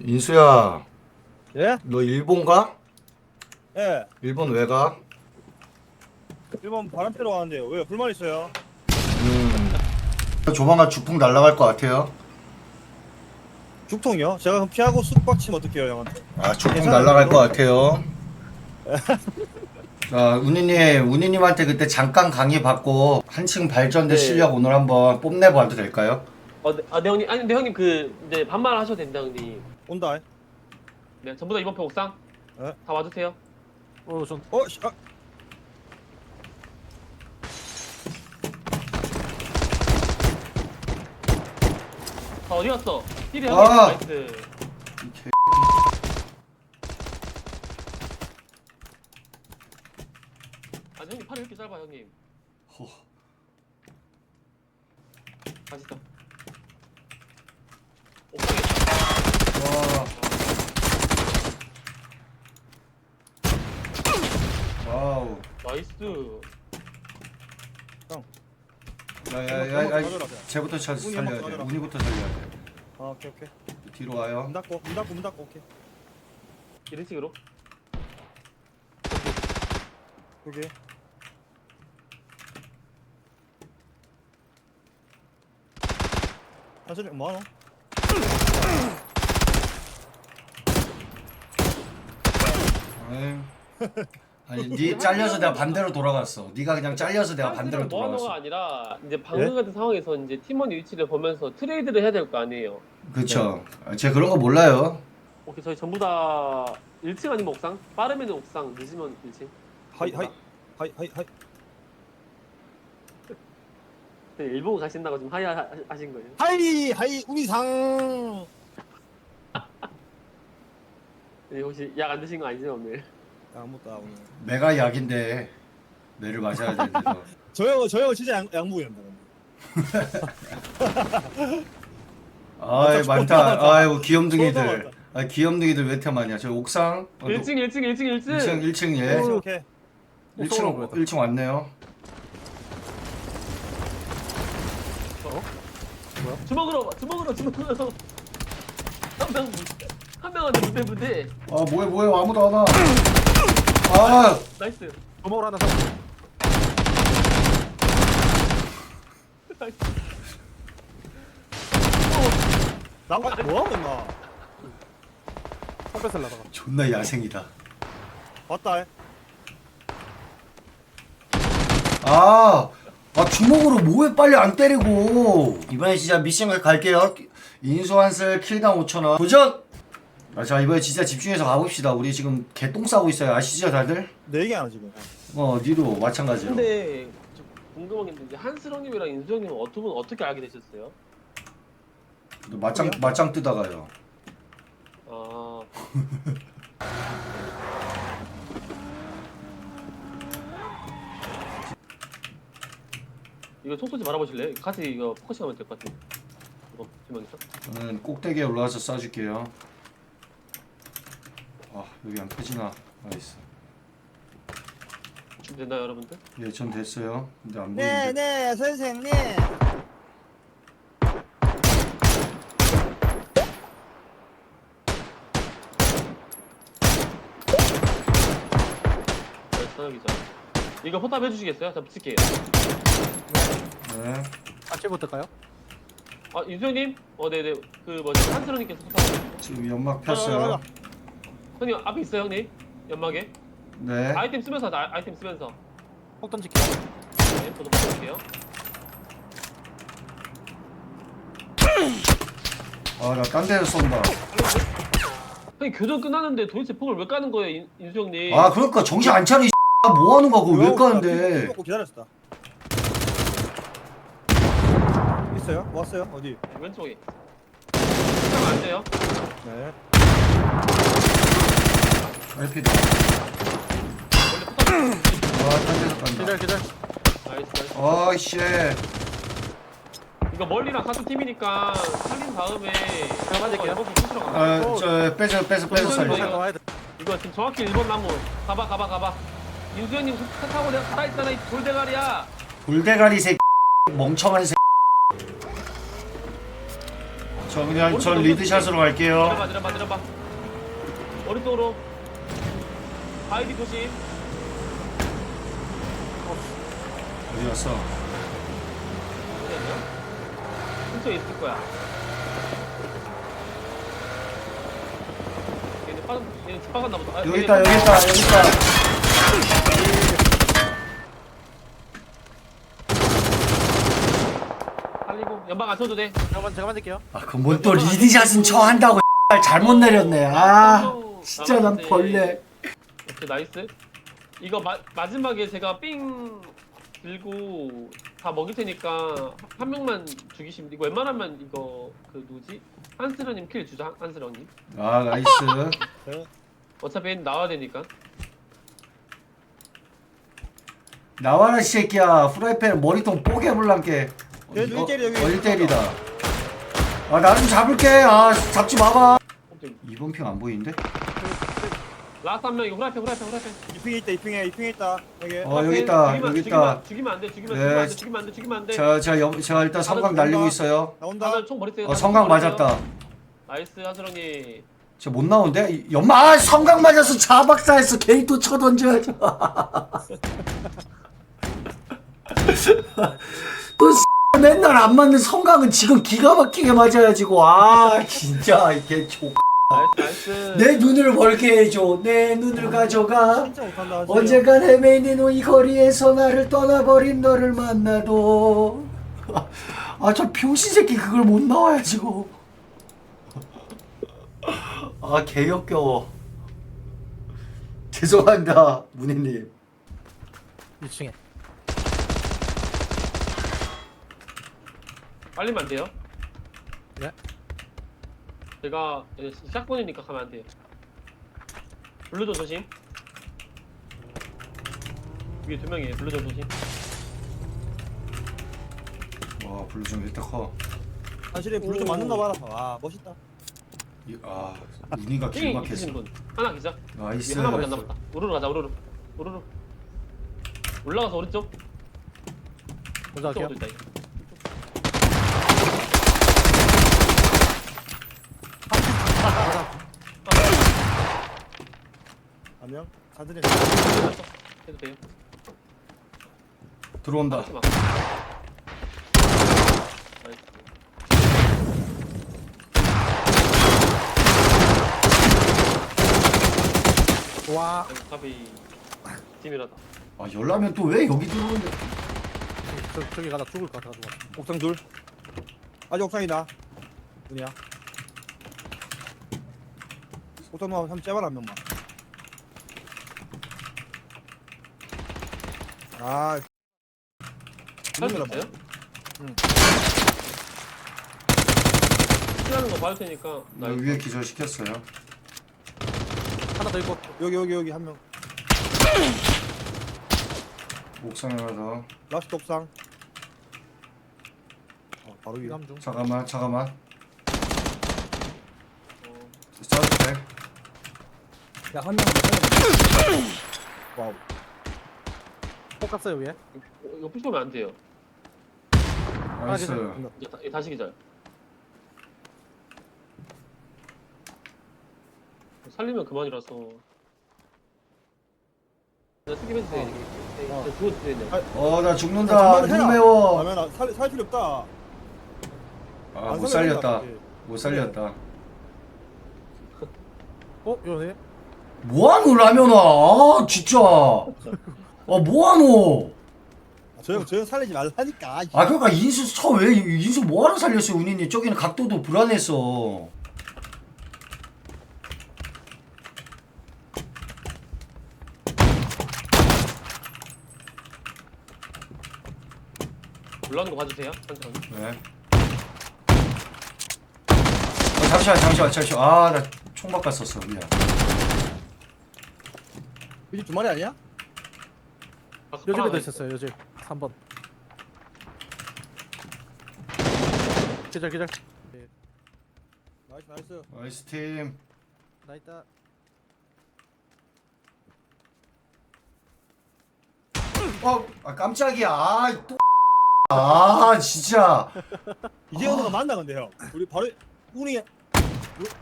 인수야, 예? 너 일본 가? 예. 일본 왜 가? 일본 바람 쐬러 가는데요. 왜 불만 있어요? 음. 조만간 주풍 날라갈 것 같아요. 죽통이요? 제가 그럼 피하고 쑥박 치면 어떡해요, 형한테? 아, 주풍 괜찮아요, 그래도? 것 같아요. 자, 운이님, 운이님한테 그때 잠깐 강의 받고 한층 발전된 네. 실력 오늘 한번 뽐내봐도 될까요? 어, 네, 아, 네 형님. 아니, 근데 형님 그 이제 반말 하셔도 됩니다, 형님. 온다. 네, 전부 다 이번 편 옥상. 네. 다 와주세요. 어, 전, 어, 씨, 아, 다 어디 갔어? 힐이 아! 형님. 나이스. 아, 형님 팔이 이렇게 짧아, 형님. 호. 맛있다. 옥상에. 와. 와우. 나이스. 야야야, 가져라, 쟤부터 차- 운이 살려야 돼. 가져라. 운이부터 살려야 돼. 아, 오케이, 오케이. 뒤로 와요. 문 닫고, 문 닫고, 문 닫고, 오케이. 이런 식으로. 여기. 사실 뭐하노? 에이. 아니, 네 잘려서 내가 반대로 돌아갔어. 네가 그냥 잘려서 내가 반대로 뭐 하는 돌아갔어. 아니라 이제 방금 예? 같은 상황에서 이제 팀원 위치를 보면서 트레이드를 해야 될 거 아니에요. 그렇죠. 제 그런 거 몰라요. 오케이 저희 전부 다 1층 아니면 옥상? 빠르면 옥상, 늦으면 1층. 하이, 하이, 하이, 하이, 하이. 네, 일본 가신다고 지금 하이 하- 하신 거예요. 하이, 하이, 우리상. 네, 혹시 약 안 드신 거 아니죠 오늘? 안 오네. 내가 약인데 매를 맞아야 되는데. 저 형, 저 형은 진짜 양, 양무이란다. 아이 많다. 아이고 귀염둥이들. 아 귀염둥이들 왜 이렇게 많냐? 저 옥상. 어, 1층, 1층, 1층, 1층. 1층 1층 오케이, 예. 오케이. 1층 1층 왔네요. 주먹으로, 주먹으로, 주먹으로. 한 명, 한 명한테 무대 무대. 아 뭐해 뭐해 아무도 안 와. 아 나이스. 주먹을 하나 사. 나이스. 나, 뭐하고 있나? 컴패스를 나다가. 존나 야생이다. 왔다, 해. 아, 아 주먹으로 뭐해 빨리 안 때리고 이번에 진짜 미션 갈게요 인수한슬 킬당 5천 원 도전! 아, 자 이번에 진짜 집중해서 가봅시다 우리 지금 개똥 싸고 있어요 아시죠 다들? 내 얘기 안 하, 지금. 어 니도 마찬가지로 근데 저 궁금한 게 있는데 한스령님이랑 인수형님은 어두 분 어떻게 알게 되셨어요? 맞짱, 맞짱 뜨다가요 아, 이거 총 쏘지 말아보실래요? 같이 이거 포커싱 하면 될 것 같은데. 이거 주먹에서. 저는 꼭대기에 올라가서 쏴줄게요 아 여기 안 펴지나 나이스 준비됐나요, 여러분들? 예전 됐어요 근데 안 네, 보이는데 네, 선생님. 네, 선혁이죠. 이거 포탑 해주시겠어요? 자, 붙일게요. 네. 아침부터까요? 아, 인수형님? 어, 네네. 그 뭐지? 한스령님께서 포탑. 지금 연막 폈어요 가자. 형님 앞에 있어요, 형님. 연막에. 네 아이템 쓰면서 하자, 아이템 쓰면서. 폭 던질게요. 네, 저도 붙여줄게요. 아 나 딴 데서 쏜다 형님 교전 끝났는데 도대체 폭을 왜 까는 거예요, 인, 인수 형님? 아 그러니까 정신 안 차리 뭐 하는 거야 그거 왜 까는데 먹고 기다렸다. 있어요? 왔어요? 어디? 왼쪽에. 하면 안 돼요. 네. 원래 포탑. 아딴 데서 깐다 기다려. 나이스, 나이스. 아이씨 이거 멀리랑 같은 팀이니까 살린 다음에 맞을게요. 이번 푸시러 가. 아저 빼서 빼서 빼서 살려 이거, 이거 지금 정확히 1번 나무. 가봐, 가봐, 가봐. 인수형님 차 타고 내가 살아 있잖아, 이 돌대가리야. 돌대가리 새끼 멍청한 새끼 저 그냥 전 리드샷으로 갈게요. 내려봐 내려봐 내려봐 오른쪽으로 바이디 조심 어디 갔어? 근처에 있을 거야 얘네 빠 얘네 집 박았나 보다 아, 여기 있다 여기 있다 여기 있다. 살리고 연방 안 쳐도 돼 잠깐만 제가 만들게요. 아 그럼 뭐또 리드샷은 쳐 한다고 잘못 내렸네. 아 진짜 난 벌레. 오케이 나이스 이거 마, 마지막에 제가 삥 들고 다 먹일 테니까 한 명만 죽이시면 이거 웬만하면 이거 그 누구지 한스러님 킬 주자 한- 한스러님 아 나이스. 어차피 얘는 나와야 되니까 나와라 이 새끼야. 프라이팬 머리통 뽀개 불란게. 여기 어, 1대1 여기 어, 1대1이다. 아나좀 잡을게. 아 잡지 마봐. 오케이. 이번 핑 안 보이는데? 라스트 한 명 이거 후라이팬 후라이팬 후라이팬 2핑에 있다 2핑에 2핑에 있다 여기 어 여기 있다 죽이면, 여기 죽이면, 있다. 죽이면 안 돼 죽이면 네. 죽이면 안돼 죽이면 안 돼 죽이면 안 돼 자, 제가 여, 제가 일단 성광 날리고 있어요. 나온다 다들 총 버리세요 어 다들 성광 총 버리세요. 맞았다. 나이스 한스러님 저 못 나오는데? 이- 연마 아, 성광 맞아서 자박사했어. 게이트 쳐 던져야죠. 또 X 맨날 안 맞는 성광은 지금 기가 막히게 맞아야지고. 아 진짜 이게 족. 나이스 내 눈을 멀게 해줘. 내 눈을 가져가. 진짜 못한다 언젠간 헤매이는 이 거리에서 나를 떠나버린 너를 만나도 아 저 병신 새끼 그걸 못 나와야지고 아 개역겨워 죄송합니다 문희님 2층에. 빨리면 안 돼요 네. 제가 이제 샷건이니까 가면 안 돼요. 블루존 조심. 위에 두 명이에요. 블루존 조심. 와 블루 좀 일단 커. 사실에 불좀 맞는가 봐라. 와 멋있다. 이- 아 운이가 띵 길막했어 있으신 분. 하나 기자 나이스. 위에 하나밖에 안 남았다. 우르르 가자 우르르. 우르르. 올라가서 오른쪽. 먼저 할게요. 이쪽으로 있다 이거. 한명 사드네 해도 돼요? 들어온다. 나이스. 와. 아이고 탑이 팀이라다. 아 열라면 또 왜 여기 들어오는데? 저, 저기 가다 죽을 것 같아가지고. 옥상 둘. 아직 옥상이다. 누구야. 옥상 놈 한번 째봐라 한 명만 아할수 이놈이라 있어요? 응. 피하는 거 봐줄 테니까 나나 위에 기절 시켰어요 하나 더 있고. 여기 여기 여기 한 명 옥상에 가서 라스트 옥상 어, 바로 위에 이감 중. 잠깐만 잠깐만 어, 써도 돼? 야한 명. 와우. 폭 갔어요 위에. 이거- 이거 푸시하면 안 돼요 나이스 기절. 이제 다, 이제 다시 기절 살리면 그만이라서 나 스킵해도 돼 어. 네, 죽어도 돼 아, 어 나 죽는다 정말 눈 해라. 매워 라면아 살, 살 필요 없다. 아 안 못 살려야 살렸다 된다, 못 살렸다 어? 이러네. 뭐하노 라면아 아 진짜 아 뭐하노? 아, 저 형, 저형 살리지 말라니까. 아 그러니까 인수 처왜 인수 뭐하러 살렸어요 운이님 저기는 각도도 불안했어 올라오는 거 봐주세요 천천히. 네. 어, 잠시만 잠시만 잠시만. 아나 총 바꿨었어 미안. 이집 두 마리 아니야? 아까 요즘에도 하나 있었어요 요즘. 3번. 기절 기절. 네. 나이스 나이스. 나이스 팀 나 있다. 어, 아 깜짝이야. 아, 또. 아, 진짜. 이제 오는 거 맞나 근데 형. 우리 바로 우리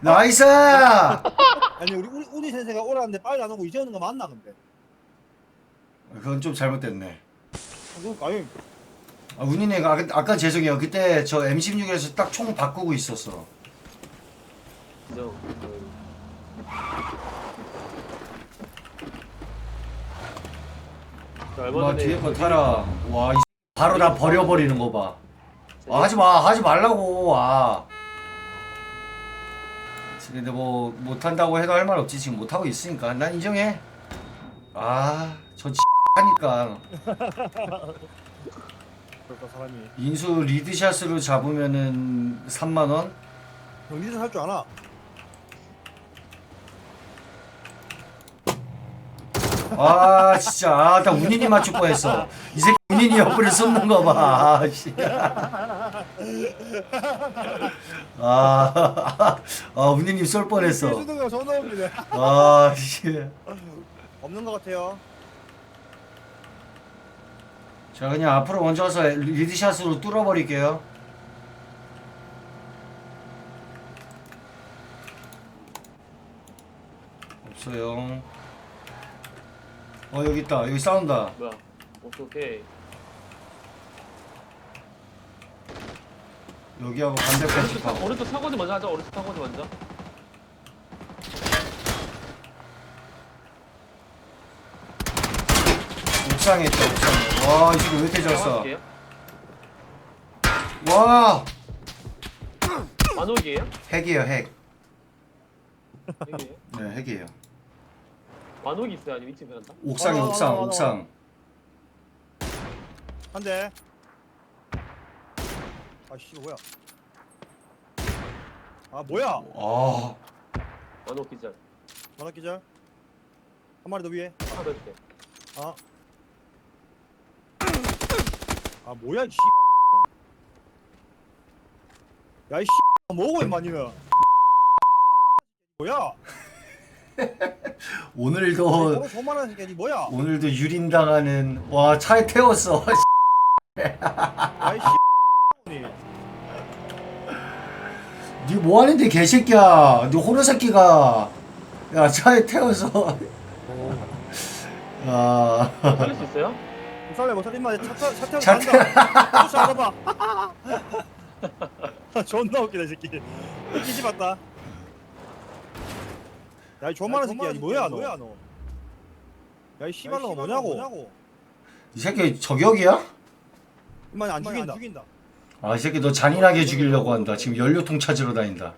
나이스! 아니 우리 우리 우리 선생가 오라는데 빨리 안 오고 이제 오는 거 맞나 근데? 그건 좀 잘못됐네. 그거 아니 아, 운이네가 아까, 아까 죄송해요. 그때 저 M16에서 딱 총 바꾸고 있었어. 저 얼마 와 전에 뒤에 거 타라. 와 이 바로 다 버려버리는 거 봐. 아, 하지 마, 하지 말라고. 아. 근데 뭐 못한다고 해도 할 말 없지. 지금 못하고 있으니까 난 인정해. 아, 저 하니까 사람이 인수 리드샷으로 잡으면은 3만 원. 형 리드 할줄 아나? 아 진짜 아 나 운인이 맞출 뻔했어. 이 새끼 운인이 옆으로 쏟는 거 봐. 아, 씨. 아, 아 운인이 쏠 뻔했어. 수동이 전화 옵니다. 아 씨. 없는 것 같아요. 자 그냥 앞으로 먼저 와서 리드샷으로 뚫어버릴게요. 없어요. 어 여기 있다. 여기 싸운다. 뭐야? 오케이. 여기하고 반대편 오른쪽 집하고. 오른쪽 타고지 먼저 하자. 오른쪽 타고지 먼저. 옥상에 있다. 옥상에. 와이 새끼 왜 이렇게 잘 쏴? 잡아줄게요. 와 만옥이에요? 핵이에요 핵. 여기에요? 네 핵이에요. 만옥이 있어요? 아니면 2층 베란다? 옥상에 어, 어, 옥상 어, 어, 어. 옥상. 한 대. 아씨 뭐야? 아 뭐야? 아 만옥 기절. 만화 기절. 한 마리 더 위에. 하나 더 있대. 아. 아 뭐야 이 씨. 야이 씨. 뭐고 임마 니는. 뭐야? 오늘도 니 뭐야? 오늘도 유린 당하는 와 차에 태웠어. 야이 씨. 니. 니 뭐 하는데 개새끼야. 니 호러 새끼가 야 차에 태워서. 아 살릴 수 있어요? 살래 못 살림마 차차 차 간다. 차 잡아. 존나 웃기다 이 새끼. 기지 봤다. 야이 존만한 새끼야 니 뭐야 너? 야이 씨발로가 뭐냐고? 이 새끼 저격이야? 임마 안 죽인다. 아 이 새끼 너 잔인하게 죽이려고 한다. 지금 연료통 찾으러 다닌다.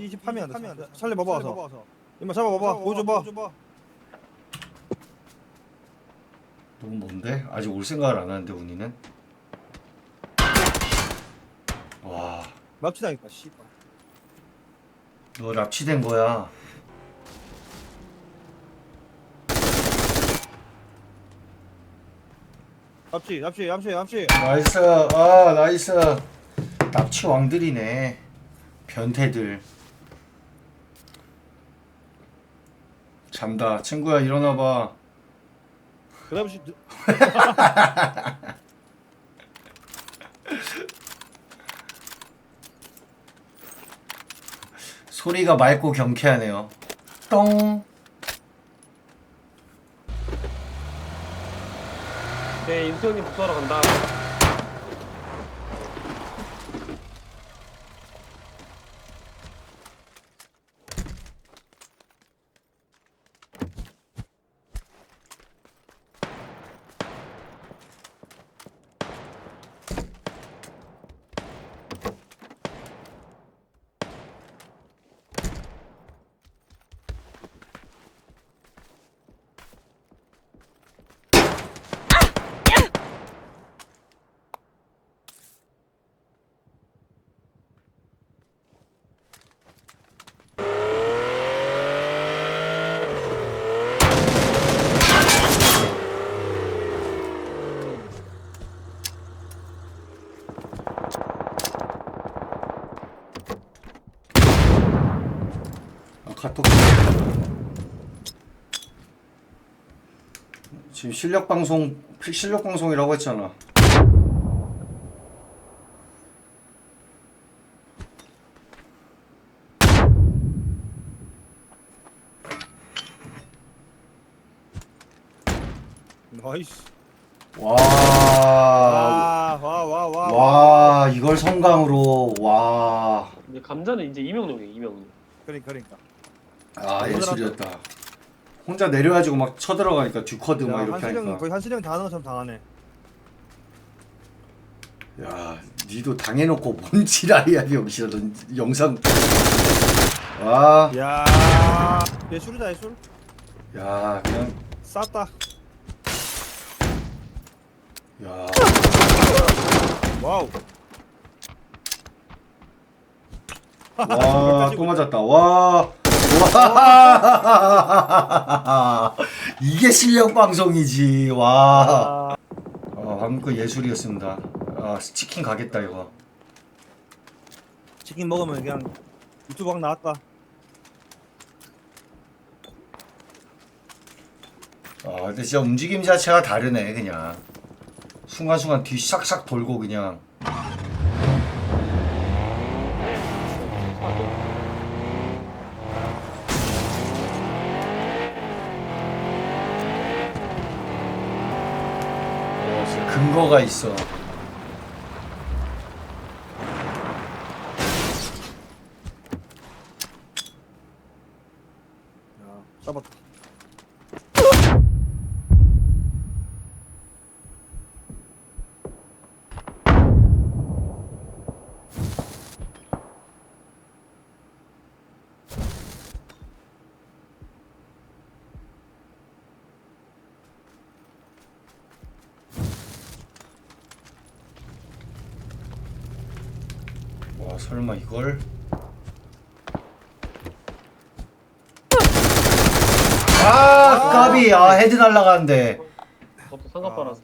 이집 파면 안 돼. 살려 봐봐 와서. 임마 잡아 봐봐. 보여줘 봐. 너무 뭔데? 아직 올 생각을 안 하는데 운이는. 와, 납치당했다. 씨발. 너 납치된 거야. 납치, 납치, 납치, 납치. 나이스, 아 나이스. 납치 왕들이네. 변태들. 잔다, 친구야 일어나봐. 그 납치. 소리가 맑고 경쾌하네요. 똥. 네, 인수 형님 복수하러 간다. 실력 방송 실력 방송이라고 했잖아. 나이스. 와. 와와 와 와. 이걸 성강으로 와. 근데 감자는 이제 이명록이에요 이명록. 그러니까 그러니까. 아, 예술이었다. 혼자 내려가지고 막 쳐들어가니까 듀커드 막 야, 이렇게 한수령 하니까. 거의 한수령 것처럼 당하네. 야, 니도 당해놓고 뭔 지랄이야, 여기서. 넌 영상. 와. 야, 예술이다 예술. 야, 그냥. 쌌다. 야. 와우. 와, 또 맞았다. 와. 와. 이게 실력 방송이지. 와. 아, 어, 방금 거 예술이었습니다. 아, 치킨 가겠다, 이거. 치킨 먹으면 그냥 유튜브 막 나왔다. 아, 근데 진짜 움직임 자체가 다르네, 그냥. 순간순간 뒤 싹싹 돌고, 그냥. 어, 근거가 있어. 설마 이걸? 아, 까비. 아, 헤드 날라가는데. 그것도 상관받아서 아깝다